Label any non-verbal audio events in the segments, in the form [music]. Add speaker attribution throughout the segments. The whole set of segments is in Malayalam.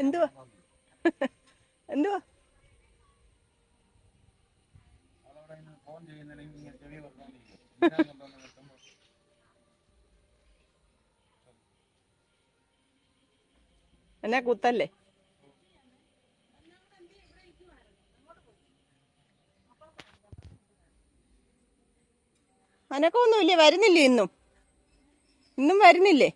Speaker 1: എന്തുവാ? എന്തുവാ? എന്നാ കുത്തല്ലേ? അനക്കൊന്നുമില്ലേ വരുന്നില്ലേ ഇന്നും? ഇന്നും വരുന്നില്ലേ?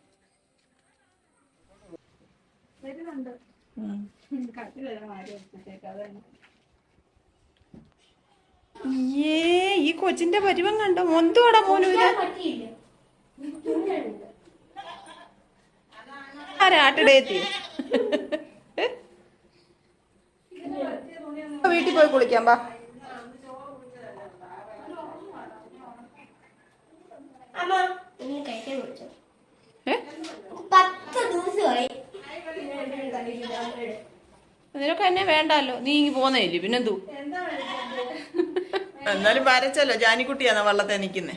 Speaker 1: ഏ ഈ കൊച്ചിന്റെ പരിവം കണ്ടോ? മൊന്തോടാ മോനൂര ആരാട്ടിടേത്തി വീട്ടിൽ പോയി കുളിക്കാം ബാ
Speaker 2: പത്ത് ദിവസമായി.
Speaker 1: നിനക്ക് എന്നെ വേണ്ടല്ലോ നീ ഇങ്ങി പോന്നേല്ലേ പിന്നെന്തു? എന്നാലും വരച്ചല്ലോ. ജാനിക്കുട്ടിയാണോ വള്ളത്തെ നിക്കുന്നേ?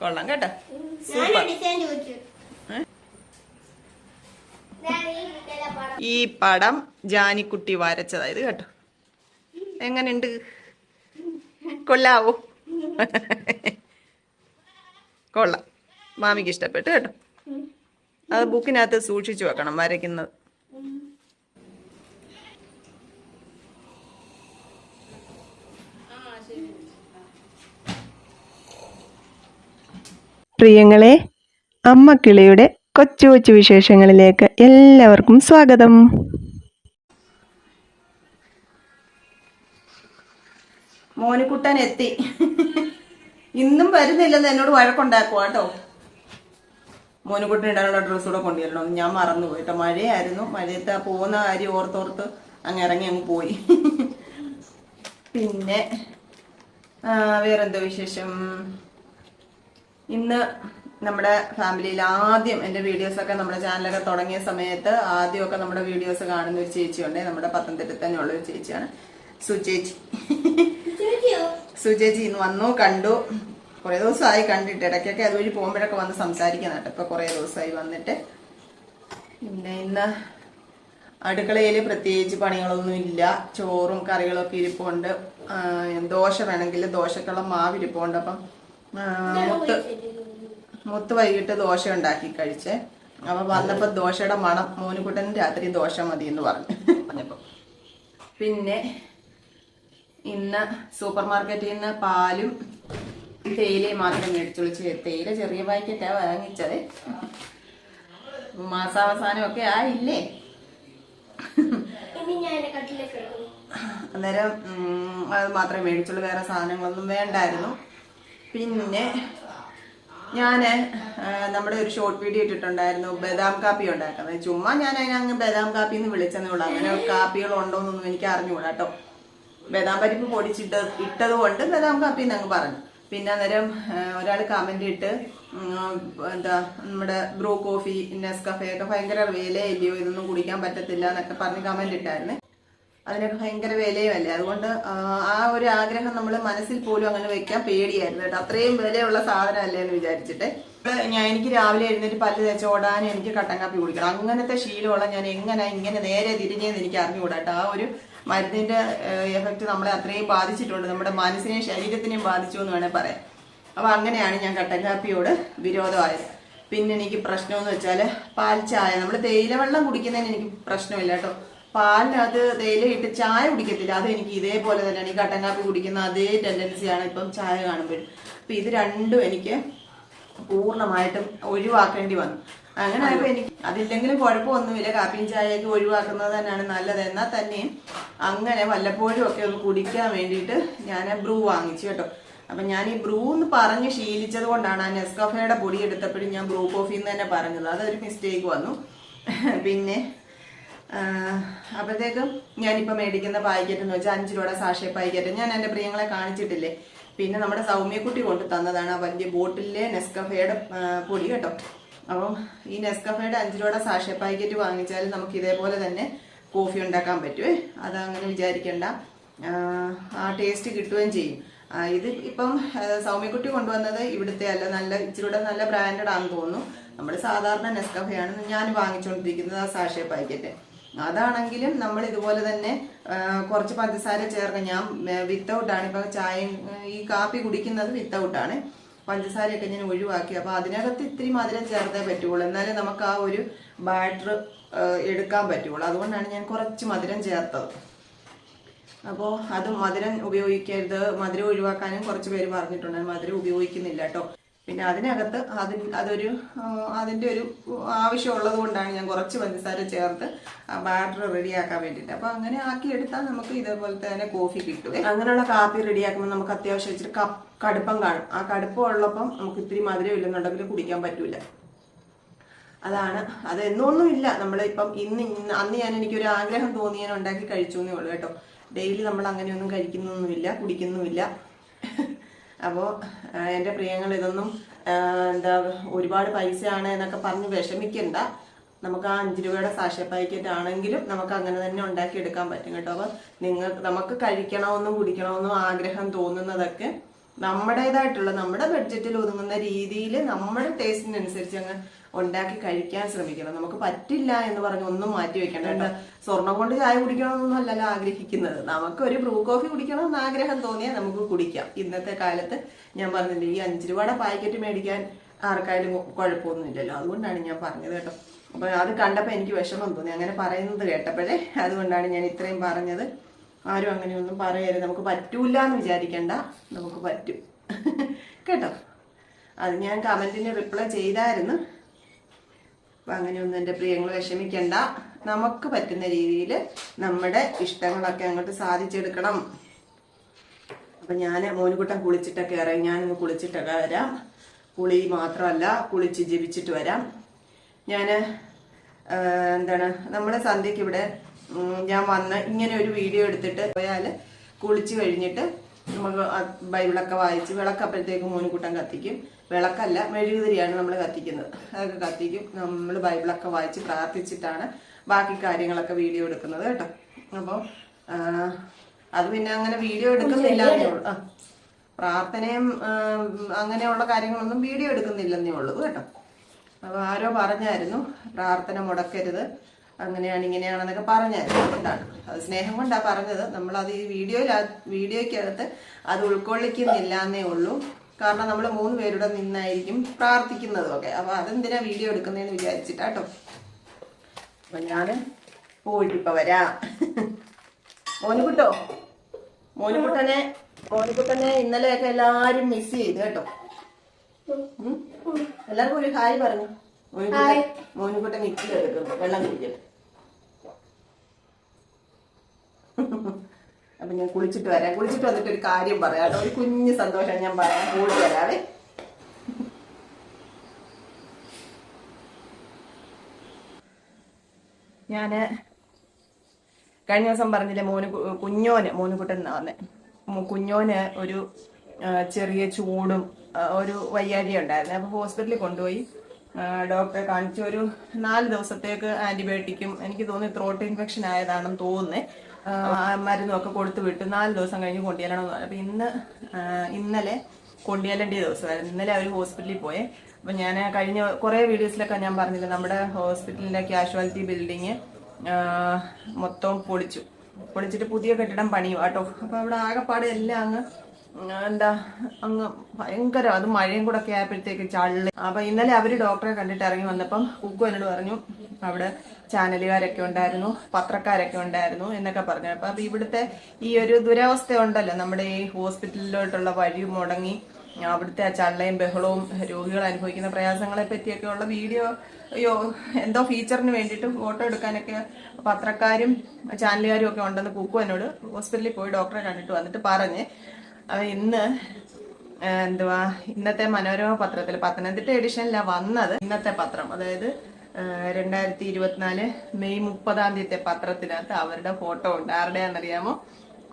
Speaker 1: കൊള്ളാം കേട്ടോ.
Speaker 2: ഞാൻ
Speaker 1: സൂപ്പർ.
Speaker 2: ഡിസൈൻ ചോദിച്ചു. ഞാൻ ഈ പടം.
Speaker 1: ഈ പടം ജാനിക്കുട്ടി വരച്ചതായത് കേട്ടോ. എങ്ങനെയുണ്ട്? കൊള്ളാവോ? കൊള്ളാം. മാമിക്ക് ഇഷ്ടപ്പെട്ടു കേട്ടോ. അത് ബുക്കിനകത്ത് സൂക്ഷിച്ചു വെക്കണം വരയ്ക്കുന്നത്. പ്രിയങ്ങളെ അമ്മ കിളിയുടെ കൊച്ചു കൊച്ചു വിശേഷങ്ങളിലേക്ക് എല്ലാവർക്കും സ്വാഗതം. മോനിക്കുട്ടൻ എത്തി. ഇന്നും വരുന്നില്ലെന്ന് എന്നോട് വഴക്കുണ്ടാക്കുക കേട്ടോ മോനുകുട്ടൻ ഇടാനുള്ള ഡ്രസ്സ് കൂടെ കൊണ്ടുവരണം. ഞാൻ മറന്നു പോയിട്ട് മഴയായിരുന്നു. മഴയത്ത് പോകുന്ന കാര്യം ഓർത്തോർത്ത് അങ്ങ് ഇറങ്ങി അങ്ങ് പോയി. പിന്നെ വേറെന്തോ വിശേഷം? ഇന്ന് നമ്മുടെ ഫാമിലിയിൽ ആദ്യം എന്റെ വീഡിയോസൊക്കെ നമ്മുടെ ചാനലൊക്കെ തുടങ്ങിയ സമയത്ത് ആദ്യമൊക്കെ നമ്മുടെ വീഡിയോസ് കാണുന്ന ഒരു ചേച്ചിയുണ്ട്. നമ്മുടെ പത്തനംതിട്ട തന്നെയുള്ള ഒരു ചേച്ചിയാണ്. സുചേച്ചി സുചേച്ചി ഇന്ന് വന്നു കണ്ടു. കുറെ ദിവസമായി കണ്ടിട്ട് ഇടയ്ക്കൊക്കെ അതുവഴി പോകുമ്പോഴൊക്കെ വന്ന് സംസാരിക്കുന്ന കേട്ടോ. ഇപ്പൊ കുറെ ദിവസമായി വന്നിട്ട്. പിന്നെ ഇന്ന് അടുക്കളയിൽ പ്രത്യേകിച്ച് പണികളൊന്നും ഇല്ല. ചോറും കറികളൊക്കെ ഇരിപ്പുണ്ട്. ആ, ദോശ വേണമെങ്കിൽ ദോശക്കുള്ള മാവ് ഇരിപ്പുണ്ട്. അപ്പം മുത്ത് മുത്ത് വൈകിട്ട് ദോശ ഉണ്ടാക്കി കഴിച്ചേ. അപ്പൊ വന്നപ്പോ ദോശയുടെ മണം മോനുകുട്ടൻ രാത്രി ദോശ മതി എന്ന് പറഞ്ഞു പിന്നെ ഇന്ന് സൂപ്പർ മാർക്കറ്റിൽ നിന്ന് പാലും തേയിലയും മാത്രം മേടിച്ചോളൂ ചെ- തേയില ചെറിയ പാക്കറ്റാ വാങ്ങിച്ചത്. മാസാവസാനം ഒക്കെ ആയില്ലേ
Speaker 2: കട്ടിലേക്ക് എടുക്കും.
Speaker 1: അന്നേരം അത് മാത്രമേ മേടിച്ചുള്ളൂ വേറെ സാധനങ്ങളൊന്നും വേണ്ടായിരുന്നു. പിന്നെ ഞാൻ ആ, നമ്മുടെ ഒരു ഷോർട്ട് വീഡിയോ ഇട്ടിട്ടുണ്ടായിരുന്നു ബദാം കാപ്പി ഉണ്ടാക്കുന്നത്. ചുമ്മാ ഞാൻ അതിനെ അങ്ങ് ബദാം കാപ്പി എന്ന് വിളിച്ചെന്നേ ഉള്ളൂ. അങ്ങനെ കാപ്പികൾ ഉണ്ടോ എന്നൊന്നും എനിക്ക് അറിഞ്ഞുകൂടാ കേട്ടോ ബദാം പരിപ്പ് പൊടിച്ചിട്ട് ഇട്ടത് കൊണ്ട് ബദാം കാപ്പി എന്ന് അങ്ങ് പറഞ്ഞു. പിന്നെ അന്നേരം ഒരാൾ കമന്റ് ഇട്ട് എന്താ നമ്മുടെ ബ്രൂ കോഫി നെസ്കഫേ ഒക്കെ ഭയങ്കര വിലയല്ലയോ ഇതൊന്നും കുടിക്കാൻ പറ്റത്തില്ല എന്നൊക്കെ പറഞ്ഞ് കമന്റ് ഇട്ടായിരുന്നു. അതിനൊക്കെ ഭയങ്കര വിലയുമല്ലേ? അതുകൊണ്ട് ആ, ഒരു ആഗ്രഹം നമ്മൾ മനസ്സിൽ പോലും അങ്ങനെ വെക്കാൻ പേടിയായിരുന്നു കേട്ടോ. അത്രയും വിലയുള്ള സാധനമല്ലേ എന്ന് വിചാരിച്ചിട്ട്. ഞാൻ എനിക്ക് രാവിലെ എഴുന്നേറ്റ് പല്ല് തേച്ച് ഓടാൻ എനിക്ക് കട്ടൻ കാപ്പി കുടിക്കണം. അങ്ങനത്തെ ശീലമുള്ള ഞാൻ എങ്ങനെ ഇങ്ങനെ നേരെ തിരിഞ്ഞെന്ന് എനിക്ക് അറിഞ്ഞുകൂടാ കേട്ടോ. ആ ഒരു മരുന്നിന്റെ എഫക്റ്റ് നമ്മളെ അത്രയും ബാധിച്ചിട്ടുണ്ട്. നമ്മുടെ മനസ്സിനെയും ശരീരത്തിനെയും ബാധിച്ചു എന്ന് വേണേൽ പറയാം. അപ്പൊ അങ്ങനെയാണ് ഞാൻ കട്ടൻ കാപ്പിയോട് വിരോധമായത്. പിന്നെ എനിക്ക് പ്രശ്നമെന്ന് വെച്ചാൽ പാൽ ചായ. നമ്മൾ തേയില വെള്ളം കുടിക്കുന്നതിന് എനിക്ക് പ്രശ്നമില്ല കേട്ടോ. പാലിനകത്ത് തേയില ഇട്ട് ചായ കുടിക്കത്തില്ല. അത് എനിക്ക് ഇതേപോലെ തന്നെയാണ്. ഈ കട്ടൻ കാപ്പി കുടിക്കുന്ന അതേ ടെൻഡൻസിയാണ് ഇപ്പം ചായ കാണുമ്പോഴും. അപ്പൊ ഇത് രണ്ടും എനിക്ക് പൂർണമായിട്ടും ഒഴിവാക്കേണ്ടി വന്നു. അങ്ങനെ ആയപ്പോ എനിക്ക് അതില്ലെങ്കിലും കുഴപ്പമൊന്നുമില്ല. കാപ്പിയും ചായയൊക്കെ ഒഴിവാക്കുന്നത് തന്നെയാണ് നല്ലത്. എന്നാൽ തന്നെയും അങ്ങനെ വല്ലപ്പോഴും ഒക്കെ ഒന്ന് കുടിക്കാൻ വേണ്ടിയിട്ട് ഞാൻ ബ്രൂ വാങ്ങിച്ചു കേട്ടോ. അപ്പൊ ഞാൻ ഈ ബ്രൂ എന്ന് പറഞ്ഞ് ശീലിച്ചത് കൊണ്ടാണ് ആ നെസ്കഫയുടെ പൊടി എടുത്തപ്പോഴും ഞാൻ ബ്രൂ കോഫി എന്ന് തന്നെ പറഞ്ഞത്. അതൊരു മിസ്റ്റേക്ക് വന്നു. പിന്നെ അപ്പോഴത്തേക്കും ഞാനിപ്പോൾ മേടിക്കുന്ന പാക്കറ്റ് എന്ന് വെച്ചാൽ അഞ്ച് രൂപയുടെ സാഷേ പാക്കറ്റ്. ഞാൻ എന്റെ പ്രിയങ്ങളെ കാണിച്ചിട്ടില്ലേ? പിന്നെ നമ്മുടെ സൗമ്യക്കുട്ടി കൊണ്ട് തന്നതാണ് ആ വലിയ ബോട്ടിലെ നെസ്കഫയുടെ പൊടി കേട്ടോ. അപ്പം ഈ നെസ്കഫയുടെ അഞ്ച് രൂപയുടെ സാഷേ പാക്കറ്റ് വാങ്ങിച്ചാൽ നമുക്ക് ഇതേപോലെ തന്നെ കോഫി ഉണ്ടാക്കാൻ പറ്റുമേ അതങ്ങനെ വിചാരിക്കണ്ട. ആ ടേസ്റ്റ് കിട്ടുകയും ചെയ്യും. ഇത് ഇപ്പം സൗമ്യക്കുട്ടി കൊണ്ടുവന്നത് ഇവിടുത്തെ അല്ല നല്ല ഇച്ചിരൂടെ നല്ല ബ്രാൻഡഡ് ആണെന്ന് തോന്നുന്നു. നമ്മൾ സാധാരണ നെസ്കഫയാണ് ഞാൻ വാങ്ങിച്ചുകൊണ്ടിരിക്കുന്നത് ആ സാഷേ പാക്കറ്റ് അതാണെങ്കിലും നമ്മൾ ഇതുപോലെ തന്നെ കുറച്ച് പഞ്ചസാര ചേർക്കാം ഞാൻ വിത്തൗട്ടാണ് ഇപ്പൊ ചായ ഈ കാപ്പി കുടിക്കുന്നത് വിത്തൗട്ടാണ് പഞ്ചസാരയൊക്കെ ഞാൻ ഒഴിവാക്കി. അപ്പൊ അതിനകത്ത് ഇത്തിരി മധുരം ചേർത്തേ പറ്റുള്ളൂ. എന്നാലേ നമുക്ക് ആ ഒരു ബാറ്റർ എടുക്കാൻ പറ്റുള്ളൂ. അതുകൊണ്ടാണ് ഞാൻ കുറച്ച് മധുരം ചേർത്തത്. അപ്പോൾ അത് മധുരം ഉപയോഗിക്കരുത്. മധുരം ഒഴിവാക്കാനും കുറച്ച് പേര് പറഞ്ഞിട്ടുണ്ട്. മധുരം ഉപയോഗിക്കുന്നില്ല കേട്ടോ. പിന്നെ അതിനകത്ത് അതിന് അതൊരു അതിന്റെ ഒരു ആവശ്യമുള്ളത് കൊണ്ടാണ് ഞാൻ കുറച്ച് പഞ്ചസാര ചേർത്ത് ആ ബാറ്റർ റെഡിയാക്കാൻ വേണ്ടിയിട്ട്. അപ്പോൾ അങ്ങനെ ആക്കി എടുത്താൽ നമുക്ക് ഇതേപോലത്തെ തന്നെ കോഫി കിട്ടും. അങ്ങനെയുള്ള കാപ്പി റെഡിയാക്കുമ്പോൾ നമുക്ക് അത്യാവശ്യം ഇച്ചിരി കപ്പ് കടുപ്പം കാണും. ആ കടുപ്പം ഉള്ളപ്പം നമുക്ക് ഇത്തിരി മധുരം ഇല്ലെന്നുണ്ടെങ്കിൽ കുടിക്കാൻ പറ്റൂല. അതാണ്. അത് എന്നൊന്നും ഇല്ല. നമ്മളിപ്പം ഇന്ന് അന്ന് ഞാൻ എനിക്കൊരു ആഗ്രഹം തോന്നി ഞാൻ ഉണ്ടാക്കി കഴിച്ചു എന്നേ ഉള്ളൂ കേട്ടോ. ഡെയിലി നമ്മൾ അങ്ങനെയൊന്നും കഴിക്കുന്നൊന്നുമില്ല കുടിക്കുന്നുമില്ല അപ്പോൾ എന്റെ പ്രിയങ്ങൾ ഇതൊന്നും എന്താ ഒരുപാട് പൈസയാണ് എന്നൊക്കെ പറഞ്ഞ് വിഷമിക്കണ്ട. നമുക്ക് ആ അഞ്ച് രൂപയുടെ സാക്ഷ്യ പാക്കറ്റ് ആണെങ്കിലും നമുക്ക് അങ്ങനെ തന്നെ ഉണ്ടാക്കി എടുക്കാൻ പറ്റും കേട്ടോ. അപ്പോൾ നിങ്ങൾ നമുക്ക് കഴിക്കണമെന്നും കുടിക്കണമെന്നും ആഗ്രഹം തോന്നുന്നതൊക്കെ നമ്മുടേതായിട്ടുള്ള നമ്മുടെ ബഡ്ജറ്റിൽ ഒതുങ്ങുന്ന രീതിയിൽ നമ്മുടെ ടേസ്റ്റിനനുസരിച്ച് അങ്ങ് ഉണ്ടാക്കി കഴിക്കാൻ ശ്രമിക്കണം. നമുക്ക് പറ്റില്ല എന്ന് പറഞ്ഞ് ഒന്നും മാറ്റി വെക്കണം കേട്ടോ സ്വർണം കൊണ്ട് ചായ കുടിക്കണമെന്നൊന്നും അല്ലല്ലോ ആഗ്രഹിക്കുന്നത്. നമുക്ക് ഒരു ബ്രൂ കോഫി കുടിക്കണം എന്ന് ആഗ്രഹം തോന്നിയാൽ നമുക്ക് കുടിക്കാം. ഇന്നത്തെ കാലത്ത് ഞാൻ പറഞ്ഞില്ലേ ഈ അഞ്ച് രൂപയുടെ പാക്കറ്റ് മേടിക്കാൻ ആർക്കായാലും കുഴപ്പമൊന്നുമില്ലല്ലോ അതുകൊണ്ടാണ് ഞാൻ പറഞ്ഞത് കേട്ടോ. അപ്പൊ അത് കണ്ടപ്പോൾ എനിക്ക് വിഷമം തോന്നി. അങ്ങനെ പറയുന്നത് കേട്ടപ്പോഴേ അതുകൊണ്ടാണ് ഞാൻ ഇത്രയും പറഞ്ഞത്. ആരും അങ്ങനെയൊന്നും പറയരുത്. നമുക്ക് പറ്റൂല എന്ന് വിചാരിക്കണ്ട. നമുക്ക് പറ്റും. കേട്ടോ? അത് ഞാൻ കമന്റിന് റിപ്ലൈ ചെയ്തായിരുന്നു. അപ്പൊ അങ്ങനെയൊന്നും എന്റെ പ്രിയങ്ങൾ വിഷമിക്കണ്ട. നമുക്ക് പറ്റുന്ന രീതിയിൽ നമ്മുടെ ഇഷ്ടങ്ങളൊക്കെ അങ്ങോട്ട് സാധിച്ചെടുക്കണം. അപ്പൊ ഞാൻ മോനുകുട്ടൻ കുളിച്ചിട്ടൊക്കെ ഇറങ്ങി ഞാനൊന്ന് കുളിച്ചിട്ടൊക്കെ വരാം. കുളി മാത്രമല്ല കുളിച്ച് ജപിച്ചിട്ട് വരാം. ഞാൻ എന്താണ് നമ്മുടെ സന്ധ്യക്ക് ഇവിടെ ഞാൻ വന്ന് ഇങ്ങനെ ഒരു വീഡിയോ എടുത്തിട്ട് പോയാൽ കുളിച്ച് കഴിഞ്ഞിട്ട് നമുക്ക് ബൈബിളൊക്കെ വായിച്ച് വിളക്കപ്പോഴത്തേക്ക് മോനുകൂട്ടം കത്തിക്കും. വിളക്കല്ല മെഴുകുതിരിയാണ് നമ്മൾ കത്തിക്കുന്നത്. അതൊക്കെ കത്തിക്കും. നമ്മൾ ബൈബിളൊക്കെ വായിച്ച് പ്രാർത്ഥിച്ചിട്ടാണ് ബാക്കി കാര്യങ്ങളൊക്കെ വീഡിയോ എടുക്കുന്നത് കേട്ടോ. അപ്പോൾ അത് പിന്നെ അങ്ങനെ വീഡിയോ എടുക്കുന്നില്ല എന്നേ ഉള്ളൂ ആ പ്രാർത്ഥനയും അങ്ങനെയുള്ള കാര്യങ്ങളൊന്നും വീഡിയോ എടുക്കുന്നില്ലെന്നേ ഉള്ളൂ കേട്ടോ. അപ്പോൾ ആരോ പറഞ്ഞായിരുന്നു പ്രാർത്ഥന മുടക്കരുത്. അങ്ങനെയാണ് ഇങ്ങനെയാണെന്നൊക്കെ പറഞ്ഞായിരുന്നു. അതുകൊണ്ടാണ് അത് സ്നേഹം കൊണ്ടാണ് പറഞ്ഞത്. നമ്മളത് ഈ വീഡിയോയിൽ വീഡിയോയ്ക്കകത്ത് അത് ഉൾക്കൊള്ളിക്കുന്നില്ല എന്നേ ഉള്ളൂ. കാരണം നമ്മൾ മൂന്ന് പേരുടെ നിന്നായിരിക്കും പ്രാർത്ഥിക്കുന്നതും ഒക്കെ അപ്പൊ അതെന്തിനാ വീഡിയോ എടുക്കുന്നതെന്ന് വിചാരിച്ചിട്ടാട്ടോ അപ്പൊ ഞാൻ പോയിട്ടിപ്പോ വരാം. മോനുകുട്ടോ? മോനുകുട്ടനെ മോനുകുട്ടനെ ഇന്നലെയൊക്കെ എല്ലാരും മിസ് ചെയ്തു കേട്ടോ? എല്ലാവർക്കും ഒരു ഹായ് പറഞ്ഞു. മോനുകുട്ടൻ മോനുകുട്ടൻ മിക്സിൽ എടുക്കുന്നു. വെള്ളം കുടിക്കട്ടെ. അപ്പൊ ഞാൻ കുളിച്ചിട്ട് വരാം. കുളിച്ചിട്ട് വന്നിട്ട് ഒരു കാര്യം പറയാം ഒരു കുഞ്ഞ് സന്തോഷം ഞാൻ പറയാം. കൂടി വരാവേ. ഞാൻ കഴിഞ്ഞ ദിവസം പറഞ്ഞില്ലേ മോന് കുഞ്ഞോന് മോനുകുട്ടൻ എന്നാ വന്നെ കുഞ്ഞോന് ഒരു ചെറിയ ചൂടും ഒരു വയ്യാഴിക ഉണ്ടായിരുന്നു. അപ്പൊ ഹോസ്പിറ്റലിൽ കൊണ്ടുപോയി. ഡോക്ടറെ കാണിച്ചു ഒരു നാല് ദിവസത്തേക്ക് ആന്റിബയോട്ടിക്കും. എനിക്ക് തോന്നി ത്രോട്ട് ഇൻഫെക്ഷൻ ആയതാണെന്ന് തോന്നുന്നേ. ആ, കൊടുത്ത് വിട്ടു നാല് ദിവസം കഴിഞ്ഞ് കൊണ്ടുചെല്ലണമെന്ന് പറഞ്ഞു. ഇന്ന് ഇന്നലെ കൊണ്ടുചെല്ലേണ്ട ദിവസമായിരുന്നു. ഇന്നലെ അവർ ഹോസ്പിറ്റലിൽ പോയേ. അപ്പൊ ഞാൻ കഴിഞ്ഞ കുറെ വീഡിയോസിലൊക്കെ ഞാൻ പറഞ്ഞില്ല നമ്മുടെ ഹോസ്പിറ്റലിന്റെ കാഷ്വാലിറ്റി ബിൽഡിങ് മൊത്തം പൊളിച്ചു. പൊളിച്ചിട്ട് പുതിയ കെട്ടിടം പണിയും. കേട്ടോ? അപ്പൊ അവിടെ ആകെപ്പാട് എല്ലാം അങ്ങ് എന്താ അങ്ങ് ഭയങ്കര അത് മഴയും കൂടെ ഒക്കെ ആയപ്പോഴത്തേക്ക് ചള്ളി. അപ്പൊ ഇന്നലെ അവർ ഡോക്ടറെ കണ്ടിട്ട് ഇറങ്ങി വന്നപ്പം കുക്കു എന്നോട് പറഞ്ഞു അവിടെ ചാനലുകാരൊക്കെ ഉണ്ടായിരുന്നു പത്രക്കാരൊക്കെ ഉണ്ടായിരുന്നു എന്നൊക്കെ പറഞ്ഞു. അപ്പൊ ഇവിടുത്തെ ഈ ഒരു ദുരവസ്ഥ ഉണ്ടല്ലോ നമ്മുടെ ഈ ഹോസ്പിറ്റലിലോട്ടുള്ള വഴി മുടങ്ങി അവിടുത്തെ ആ ചള്ളയും ബഹളവും രോഗികൾ അനുഭവിക്കുന്ന പ്രയാസങ്ങളെ പറ്റിയൊക്കെ ഉള്ള വീഡിയോ അയ്യോ എന്തോ ഫീച്ചറിന് വേണ്ടിയിട്ട് ഫോട്ടോ എടുക്കാനൊക്കെ പത്രക്കാരും ചാനലുകാരും ഒക്കെ ഉണ്ടെന്ന് കുക്കു എന്നോട് ഹോസ്പിറ്റലിൽ പോയി ഡോക്ടറെ കണ്ടിട്ട് വന്നിട്ട് പറഞ്ഞ് അവ ഇന്ന് എന്തുവാ ഇന്നത്തെ മനോരമ പത്രത്തിൽ പത്തനംതിട്ട എഡിഷനിലാണ് വന്നത്. ഇന്നത്തെ പത്രം അതായത് രണ്ടായിരത്തി ഇരുപത്തിനാല് മെയ് മുപ്പതാം തീയതി പത്രത്തിനകത്ത് അവരുടെ ഫോട്ടോ ഉണ്ട്. ആരുടെയാണെന്നറിയാമോ?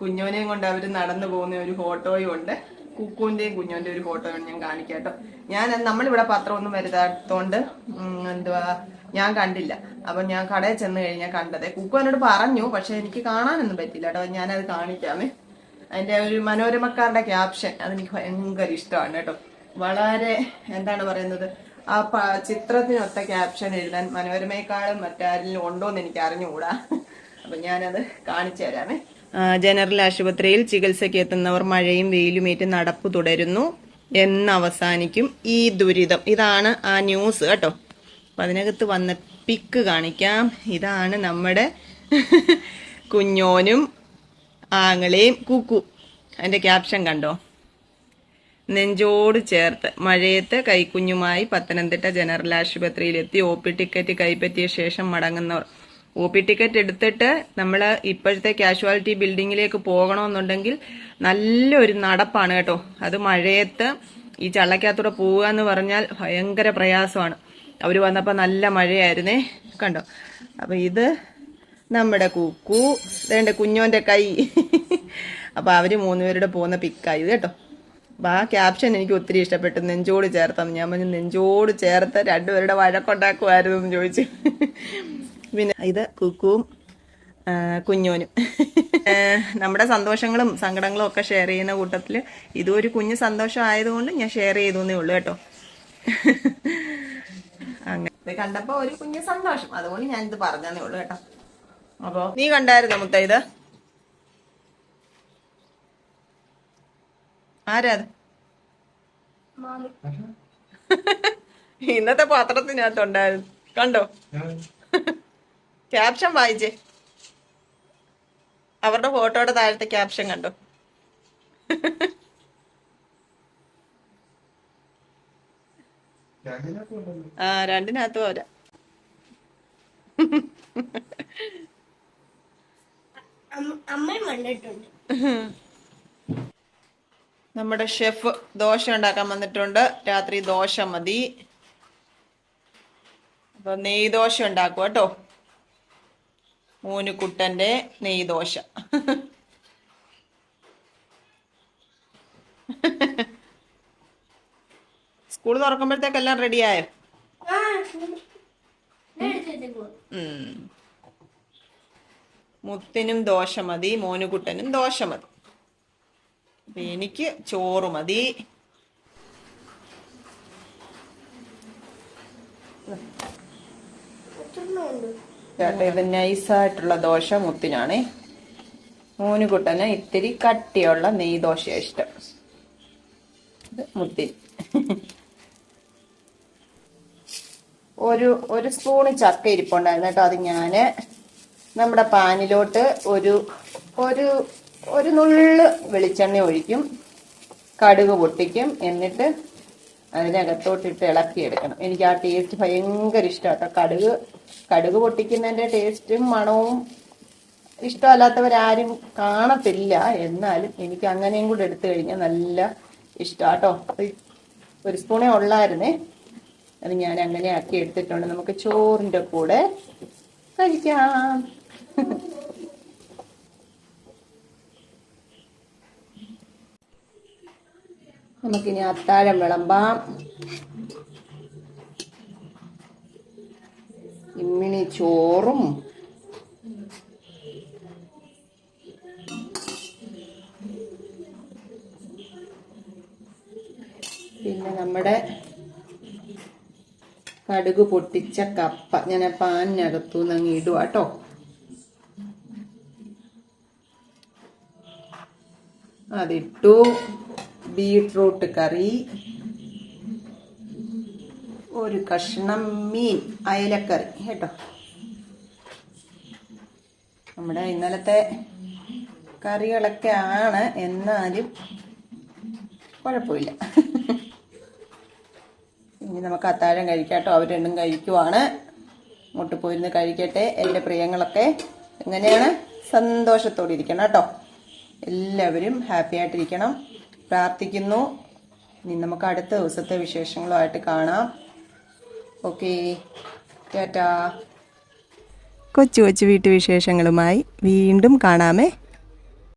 Speaker 1: കുഞ്ഞോനെയും കൊണ്ട് അവർ നടന്നു പോകുന്ന ഒരു ഫോട്ടോയും ഉണ്ട്. കുക്കുവിന്റെയും കുഞ്ഞോന്റെ ഒരു ഫോട്ടോ ഞാൻ കാണിക്കാട്ടോ ഞാൻ നമ്മളിവിടെ പത്രം ഒന്നും വരുതാത്തോണ്ട് എന്തുവാ ഞാൻ കണ്ടില്ല. അപ്പൊ ഞാൻ കടയിൽ ചെന്ന് കഴിഞ്ഞാൽ കണ്ടത്. കുക്കു എന്നോട് പറഞ്ഞു പക്ഷെ എനിക്ക് കാണാനൊന്നും പറ്റില്ല കേട്ടോ. ഞാനത് കാണിക്കാമേ. അതിന്റെ ഒരു മനോരമക്കാരുടെ ക്യാപ്ഷൻ അതെനിക്ക് ഭയങ്കര ഇഷ്ടമാണ് കേട്ടോ. വളരെ എന്താണ് പറയുന്നത്? ആ ചിത്രത്തിനൊത്ത ക്യാപ്ഷൻ എഴുതാൻ മനോരമയെക്കാളും മറ്റാരിലും ഉണ്ടോ എന്ന് എനിക്ക് അറിഞ്ഞുകൂടാ. അപ്പൊ ഞാനത് കാണിച്ചു തരാമേ. ജനറൽ ആശുപത്രിയിൽ ചികിത്സയ്ക്ക് എത്തുന്നവർ മഴയും വെയിലുമേറ്റ് നടപ്പ് തുടരുന്നു എന്ന് അവസാനിക്കും ഈ ദുരിതം. ഇതാണ് ആ ന്യൂസ് കേട്ടോ. അതിനകത്ത് വന്ന പിക്ക് കാണിക്കാം. ഇതാണ് നമ്മുടെ കുഞ്ഞോനും ആങ്ങളെയും കുക്കു. അതിന്റെ ക്യാപ്ഷൻ കണ്ടോ? നെഞ്ചോട് ചേർത്ത് മഴയത്ത് കൈക്കുഞ്ഞുമായി പത്തനംതിട്ട ജനറൽ ആശുപത്രിയിലെത്തി ഒ പി ടിക്കറ്റ് കൈപ്പറ്റിയ ശേഷം മടങ്ങുന്നവർ. ഒ പി ടിക്കറ്റ് എടുത്തിട്ട് നമ്മൾ ഇപ്പോഴത്തെ കാഷ്വാലിറ്റി ബിൽഡിങ്ങിലേക്ക് പോകണമെന്നുണ്ടെങ്കിൽ നല്ലൊരു നടപ്പാണ് കേട്ടോ. അത് മഴയത്ത് ഈ ചള്ളക്കകത്തൂടെ പോവുക എന്ന് പറഞ്ഞാൽ ഭയങ്കര പ്രയാസമാണ്. അവർ വന്നപ്പോൾ നല്ല മഴയായിരുന്നേ. കണ്ടോ? അപ്പോൾ ഇത് നമ്മുടെ കുക്കു. വേണ്ട കുഞ്ഞോന്റെ കൈ. അപ്പോൾ അവർ മൂന്നുപേരുടെ പോകുന്ന പിക്കായി കേട്ടോ. അപ്പോൾ ആ ക്യാപ്ഷൻ എനിക്ക് ഒത്തിരി ഇഷ്ടപ്പെട്ടു. നെഞ്ചോട് ചേർത്തെന്ന് ഞാൻ പറഞ്ഞു നെഞ്ചോട് ചേർത്ത് രണ്ടുപേരുടെ വഴക്കുണ്ടാക്കുമായിരുന്നു എന്ന് ചോദിച്ചു. പിന്നെ ഇത് കുക്കുവും കുഞ്ഞോനും. നമ്മുടെ സന്തോഷങ്ങളും സങ്കടങ്ങളും ഒക്കെ ഷെയർ ചെയ്യുന്ന കൂട്ടത്തിൽ ഇതും ഒരു കുഞ്ഞു സന്തോഷം ആയതുകൊണ്ട് ഞാൻ ഷെയർ ചെയ്തു എന്നേ ഉള്ളൂ കേട്ടോ. അങ്ങനെ. കണ്ടപ്പോൾ ഒരു കുഞ്ഞു സന്തോഷം. അതുകൊണ്ട് ഞാനിത് പറഞ്ഞതേ ഉള്ളൂ കേട്ടോ. അപ്പോ നീ കണ്ടായിരുന്നു മുത്ത ഇത്
Speaker 2: ആരാത് [laughs]
Speaker 1: ഇന്നത്തെ പത്രത്തിനകത്തുണ്ടായിരുന്നു. കണ്ടോ? ക്യാപ്ഷൻ വായിച്ചേ. അവരുടെ ഫോട്ടോയുടെ താഴത്തെ ക്യാപ്ഷൻ കണ്ടോ? ആ രണ്ടിനകത്തും അവരാ. [laughs]
Speaker 2: അമ്മയും കണ്ടിട്ടുണ്ട്
Speaker 1: നമ്മുടെ ഷെഫ് ദോശ ഉണ്ടാക്കാൻ വന്നിട്ടുണ്ട്. രാത്രി ദോശ മതി. അപ്പൊ നെയ് ദോശ ഉണ്ടാക്കുക കേട്ടോ മൂന്നുകുട്ടന്റെ നെയ് ദോശ. സ്കൂൾ തുറക്കുമ്പോഴത്തേക്കെല്ലാം റെഡിയായോ ഉം. മുത്തിനും ദോശ മതി മോനുകുട്ടനും ദോശ മതി. എനിക്ക് ചോറ് മതി. ചേട്ടാ ഇത് നൈസായിട്ടുള്ള ദോശ മുത്തിനാണേ. മോനുകുട്ടന് ഇത്തിരി കട്ടിയുള്ള നെയ് ദോശ ഇഷ്ടം. ഇത് ഒരു ഒരു സ്പൂണ് ചക്ക ഇരിപ്പുണ്ടായിരുന്നു കേട്ടോ അത് ഞാൻ നമ്മുടെ പാനിലോട്ട് ഒരു ഒരു ഒരു നുള്ള് വെളിച്ചെണ്ണ ഒഴിക്കും. കടുക് പൊട്ടിക്കും. എന്നിട്ട് അതിനകത്തോട്ടിട്ട് ഇളക്കിയെടുക്കണം. എനിക്ക് ആ ടേസ്റ്റ് ഭയങ്കര ഇഷ്ടമാണ് കടുക് കടുക് പൊട്ടിക്കുന്നതിന്റെ ടേസ്റ്റും മണവും ഇഷ്ടമല്ലാത്തവരാരും കാണത്തില്ല. എന്നാലും എനിക്ക് അങ്ങനെയും കൂടെ എടുത്തു കഴിഞ്ഞാൽ നല്ല ഇഷ്ടമാട്ടോ ഒരു സ്പൂണേ ഉള്ളായിരുന്നേ. അത് ഞാൻ അങ്ങനെ ആക്കി എടുത്തിട്ടുണ്ട്. നമുക്ക് ചോറിന്റെ കൂടെ കഴിക്കാം. [laughs] നമുക്കിനി അത്താഴം വിളമ്പാം. ഇമ്മിണി ചോറും. പിന്നെ നമ്മുടെ കടുക് പൊട്ടിച്ച കപ്പ. ഞാൻ പാനിനകത്തു നിന്ന് അങ്ങ് ഇടുക കേട്ടോ അതിട്ടു. Beetroot curry. ഒരു കഷ്ണം മീൻ അയലക്കറി കേട്ടോ. നമ്മുടെ ഇന്നലത്തെ കറികളൊക്കെ ആണ് എന്നാലും കുഴപ്പമില്ല. ഇനി നമുക്ക് അത്താഴം കഴിക്കാട്ടോ. അവർ രണ്ടും കഴിക്കുവാണ്. ഇങ്ങോട്ട് പോയിരുന്ന് കഴിക്കട്ടെ. എന്റെ പ്രിയങ്ങളൊക്കെ. എങ്ങനെയാണ്? സന്തോഷത്തോടെ ഇരിക്കണം കേട്ടോ. എല്ലാവരും ഹാപ്പി ആയിട്ടിരിക്കണം. പ്രാർത്ഥിക്കുന്നു. ഇനി നമുക്ക് അടുത്ത ദിവസത്തെ വിശേഷങ്ങളുമായിട്ട് കാണാം. ഓക്കെ. ടാറ്റാ. കൊച്ചു കൊച്ചു വീട്ടുവിശേഷങ്ങളുമായി വീണ്ടും കാണാമേ.